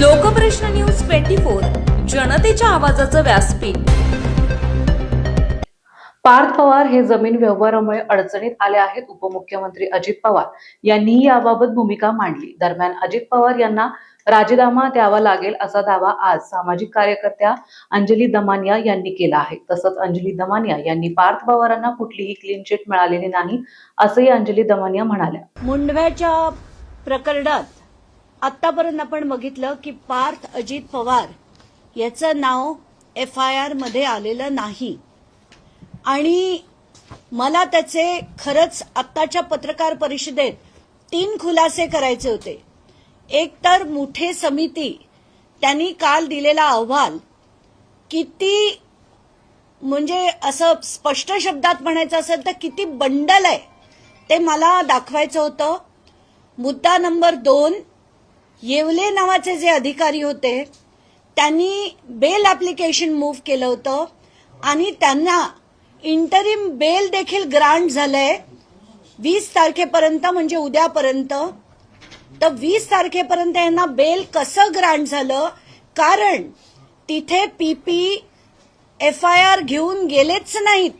Lokprashna news twenty four जनतेच्या आवाजाचं व्यासपीठ. पार्थ पवार हे जमीन व्यवहारामुळे अडचणीत आले आहेत उपमुख्यमंत्री अजित पवार यांनीही याबाबत भूमिका मांडली. दरम्यान अजित पवार यांना राजीनामा द्यावा लागेल असा दावा आज सामाजिक कार्यकर्त्या अंजली दमानिया यांनी केला आहे. तसंच अंजली दमानिया यांनी पार्थ पवारांना कुठलीही क्लीन चिट मिळालेली नाही असंही अंजली दमानिया म्हणाल्या. मुंडव्याच्या प्रकरणात आतापर्यंत आपण बघितलं की पार्थ अजित पवार याचं नाव एफ आय आरमध्ये आलेलं नाही. आणि मला त्याचे खरंच आत्ताच्या पत्रकार परिषदेत तीन खुलासे करायचे होते. एक तर मुठे समिती त्यांनी काल दिलेला अहवाल किती म्हणजे असं स्पष्ट शब्दात म्हणायचं असेल तर किती बंडल आहे ते मला दाखवायचं होतं. मुद्दा नंबर दोन येवले नावाचे जे अधिकारी होते त्यांनी बेल ऍप्लिकेशन मूव्ह केलं होतं आणि त्यांना इंटरिम बेल देखील ग्रांट झालंय. वीस तारखेपर्यंत म्हणजे उद्यापर्यंत. तर वीस तारखेपर्यंत यांना बेल कसं ग्रांट झालं? कारण तिथे पीपी एफ आय आर घेऊन गेलेच नाहीत.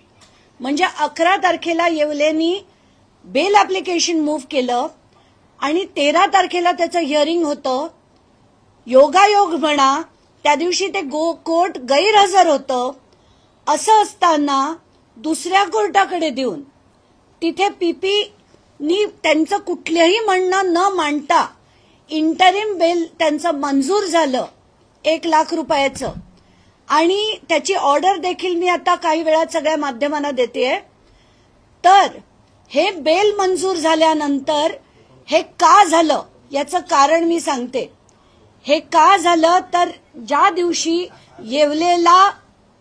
म्हणजे अकरा तारखेला येवलेनी बेल ऍप्लिकेशन मूव्ह केलं. आणि तेरा तारखेला त्याचं हिअरिंग होतं. योगायोग म्हणा त्या दिवशी ते गो कोर्ट गैरहजर होतं. असं असताना दुसऱ्या कोर्टाकडे देऊन तिथे पीपी नी त्यांचं कुठलंही म्हणणं न मांडता इंटरिम बेल त्यांचं मंजूर झालं एक लाख रुपयाचं. आणि त्याची ऑर्डर देखील मी आता काही वेळात सगळ्या माध्यमांना देते तर हे बेल मंजूर झाल्यानंतर हे का झालं? याचं कारण मी सांगते. हे का झालं? तर ज्या दिवशी येवलेला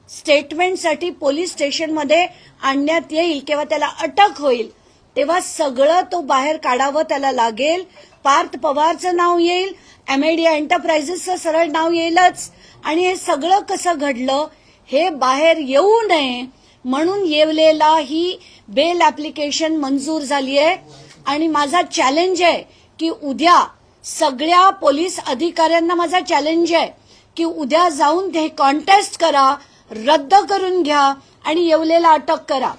स्टेटमेंटसाठी पोलीस स्टेशनमध्ये आणण्यात येईल किंवा त्याला अटक होईल तेव्हा सगळं तो बाहेर काढावं त्याला लागेल. पार्थ पवारचं नाव येईल अमेडिया एंटरप्राइजेसचं सरळ नाव येईलच. आणि हे सगळं कसं घडलं? हे बाहेर येऊ नये म्हणून येवलेला ही बेल ऍप्लिकेशन मंजूर झाली आहे. आणि माझा चॅलेंज आहे की उद्या सगळ्या पोलीस अधिकाऱ्यांना माझा चॅलेंज आहे की उद्या जाऊन ते कॉन्टेस्ट करा रद्द करून घ्या आणि येवलेला अटक करा.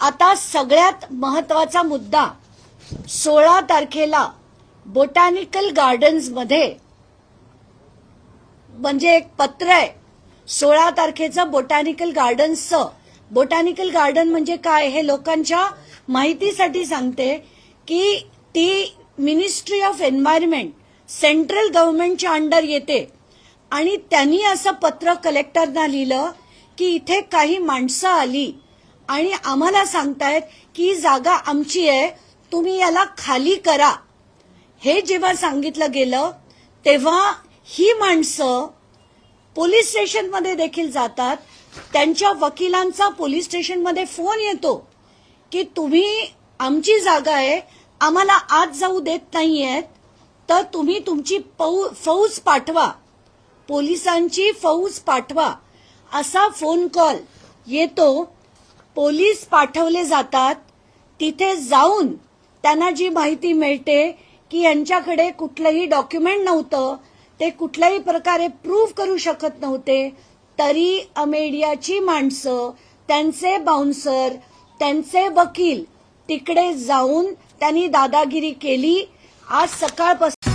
आता सगळ्यात महत्त्वाचा मुद्दा सोळा तारखेला बोटॅनिकल गार्डन्समध्ये म्हणजे एक पत्र आहे सोळा तारखेचं बोटॅनिकल गार्डन्सचं बोटॅनिकल गार्डन म्हणजे काय हे लोकांच्या माहितीसाठी सांगते. की ती मिनिस्ट्री ऑफ एन्व्हायरमेंट सेंट्रल गव्हर्नमेंटच्या अंडर येते. आणि त्यांनी असं पत्र कलेक्टरना लिहिलं की इथे काही माणसं आली आणि आम्हाला सांगतायत की ही जागा आमची आहे तुम्ही याला खाली करा. हे जेव्हा सांगितलं गेलं तेव्हा ही माणसं पोलीस स्टेशनमध्ये देखील जातात. त्यांच्या वकिलांचा पोलीस स्टेशनमध्ये फोन येतो की तुम्ही आमची जागा आहे. आम्हाला आत जाऊ देत नाहीयेत. तर तुम्ही तुमची पौ फौज पाठवा. पोलिसांची फौज पाठवा. असा फोन कॉल येतो. पोलीस पाठवले जातात. तिथे जाऊन त्यांना जी माहिती मिळते की यांच्याकडे कुठलंही डॉक्युमेंट नव्हतं ते कुठल्याही प्रकारे प्रूव्ह करू शकत नव्हते तरी अमेडियाची माणसं त्यांचे बाउन्सर त्यांचे वकील तिकडे जाऊन त्यांनी दादागिरी केली. आज सकाळपासून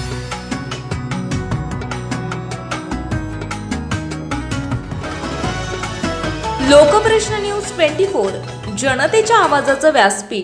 लोकप्रश्न न्यूज ट्वेंटी फोर जनतेच्या आवाजाचं व्यासपीठ.